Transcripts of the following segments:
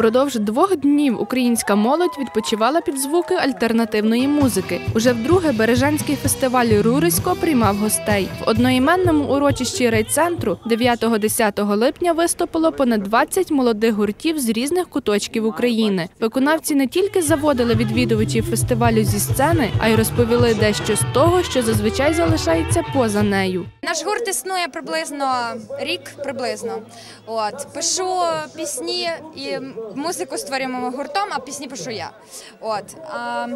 Впродовж двох днів українська молодь відпочивала під звуки альтернативної музики. Уже вдруге Бережанський фестиваль Рурисько приймав гостей. В одноіменному урочищі райцентру 9-10 липня виступило понад 20 молодих гуртів з різних куточків України. Виконавці не тільки заводили відвідувачів фестивалю зі сцени, а й розповіли дещо з того, що зазвичай залишається поза нею. Наш гурт існує приблизно рік, приблизно. От пишу пісні і музику створюємо гуртом, а пісні пишу я. От а,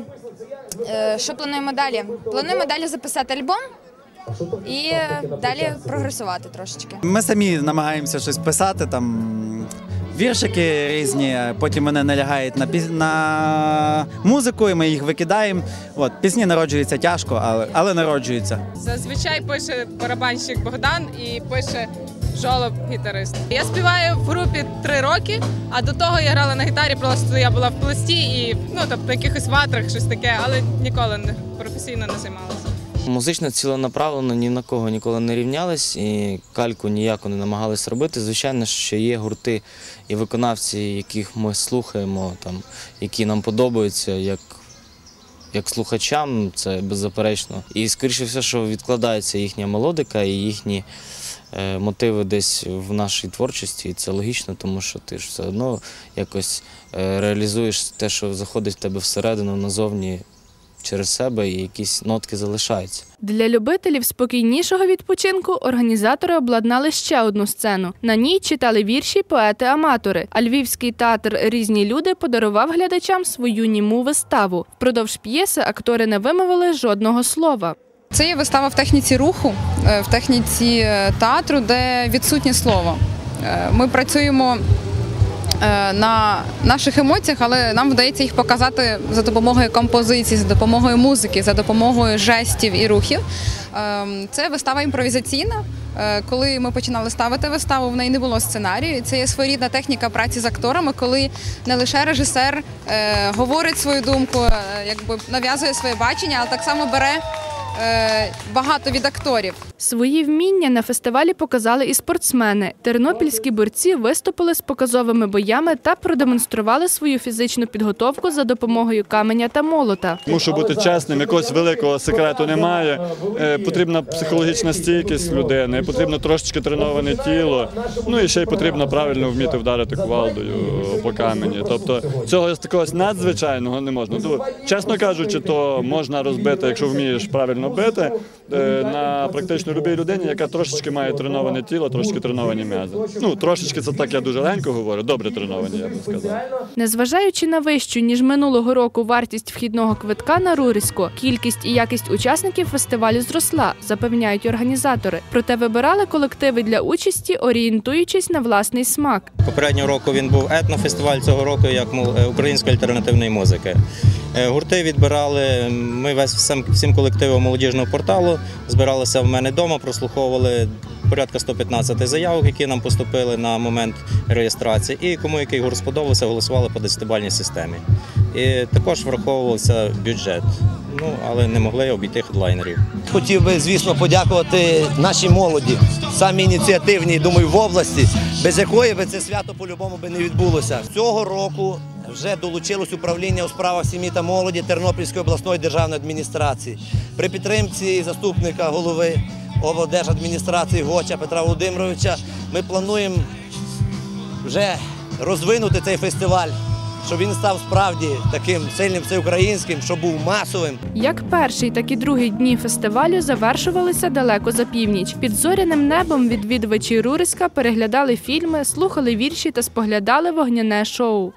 е, що плануємо далі? Плануємо далі записати альбом і далі прогресувати трошечки. Ми самі намагаємося щось писати, там віршики різні, потім вони налягають на, піс... на музику, і ми їх викидаємо. От, пісні народжуються тяжко, але, але народжуються. Зазвичай пише барабанщик Богдан і пише жолоб гітарист. Я співаю в групі три роки, а до того я грала на гітарі, просто я була в пласті і ну тобто в якихось ватрах, щось таке, але ніколи не професійно не займалася. Музично ціленаправлено ні на кого ніколи не рівнялись і кальку ніяко не намагались робити. Звичайно, що є гурти і виконавці, яких ми слухаємо, там, які нам подобаються, як, як слухачам, це беззаперечно. І скоріше все, що відкладається їхня мелодика і їхні мотиви десь в нашій творчості. І це логічно, тому що ти ж все одно якось е, реалізуєш те, що заходить в тебе всередину, назовні через себе, і якісь нотки залишаються. Для любителів спокійнішого відпочинку організатори обладнали ще одну сцену. На ній читали вірші поети-аматори. А львівський театр Різні люди подарував глядачам свою німу виставу. Впродовж п'єси актори не вимовили жодного слова. Це є вистава в техніці руху, е, в техніці е, театру, де відсутнє слово. Е, Ми працюємо на наших емоціях, але нам вдається їх показати за допомогою композиції, за допомогою музики, за допомогою жестів і рухів. Ем, Це вистава імпровізаційна. Коли ми починали ставити виставу, в неї не було сценарію. Це є своєрідна техніка праці з акторами, коли не лише режисер говорить свою думку, якби нав'язує своє бачення, але так само бере багато від акторів. Свої вміння на фестивалі показали і спортсмени. Тернопільські борці виступили з показовими боями та продемонстрували свою фізичну підготовку за допомогою каменя та молота. Мушу бути чесним, якогось великого секрету немає. Е, Потрібна психологічна стійкість людини, потрібно трошечки треноване тіло. Ну і ще й потрібно правильно вміти вдарити кувалдою по камені. Тобто цього такого надзвичайного не можна. Ну, чесно кажучи, то можна розбити, якщо вмієш правильно бити, е, на практично любій людині, яка трошечки має треноване тіло, трошечки треновані м'язи. Ну трошечки це так я дуже легко говорю, добре треновані, я б сказав. Незважаючи на вищу ніж минулого року вартість вхідного квитка на Рурисько, кількість і якість учасників фестивалю зросла, запевняють організатори. Проте вибирали колективи для участі, орієнтуючись на власний смак. Попереднього року він був етнофестиваль цього року як мол- е, української альтернативної музики. Е, Гурти відбирали. Ми весь всім, колективом молодіжного порталу збиралися в мене вдома, прослуховували порядка 115 заявок, які нам поступили на момент реєстрації. І кому який гурт сподобався, голосували по десятибальній системі. І також враховувався бюджет. Ну але не могли обійти хедлайнерів. Хотів би, звісно, подякувати нашій молоді, самі ініціативній, думаю, в області, без якої би це свято по-любому би не відбулося. Цього року вже долучилось управління у справах сім'ї та молоді Тернопільської обласної державної адміністрації. При підтримці заступника голови облдержадміністрації Гоча Петра Володимировича ми плануємо вже розвинути цей фестиваль, щоб він став справді таким сильним всеукраїнським, щоб був масовим. Як перший, так і другий дні фестивалю завершувалися далеко за північ. Під зоряним небом відвідувачі Руриська переглядали фільми, слухали вірші та споглядали вогняне шоу.